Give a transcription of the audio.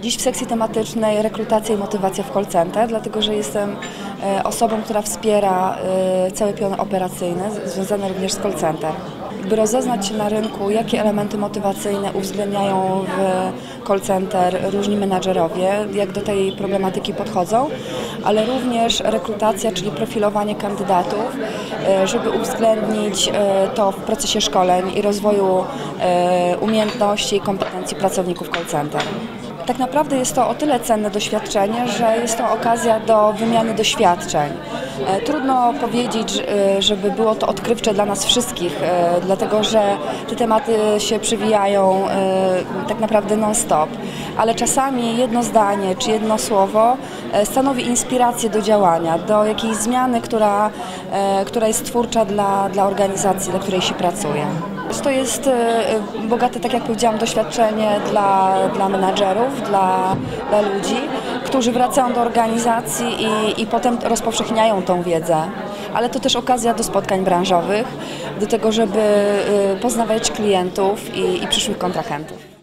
Dziś w sekcji tematycznej rekrutacja i motywacja w call center, dlatego że jestem e, osobą, która wspiera e, cały pion operacyjny, związany również z call center. By rozeznać się na rynku, jakie elementy motywacyjne uwzględniają w call center różni menadżerowie, jak do tej problematyki podchodzą, ale również rekrutacja, czyli profilowanie kandydatów, e, żeby uwzględnić to w procesie szkoleń i rozwoju umiejętności i kompetencji pracowników call center. Tak naprawdę jest to o tyle cenne doświadczenie, że jest to okazja do wymiany doświadczeń. E, Trudno powiedzieć, e, żeby było to odkrywcze dla nas wszystkich, e, dlatego że te tematy się przewijają e, tak naprawdę non-stop, ale czasami jedno zdanie czy jedno słowo e, stanowi inspirację do działania, do jakiejś zmiany, która, e, która jest twórcza dla, dla organizacji, dla której się pracuje. To jest e, bogate, tak jak powiedziałam, doświadczenie dla, dla menadżerów, dla, dla ludzi, którzy wracają do organizacji i, i potem rozpowszechniają tą wiedzę. Ale to też okazja do spotkań branżowych, do tego, żeby poznawać klientów i, i przyszłych kontrahentów.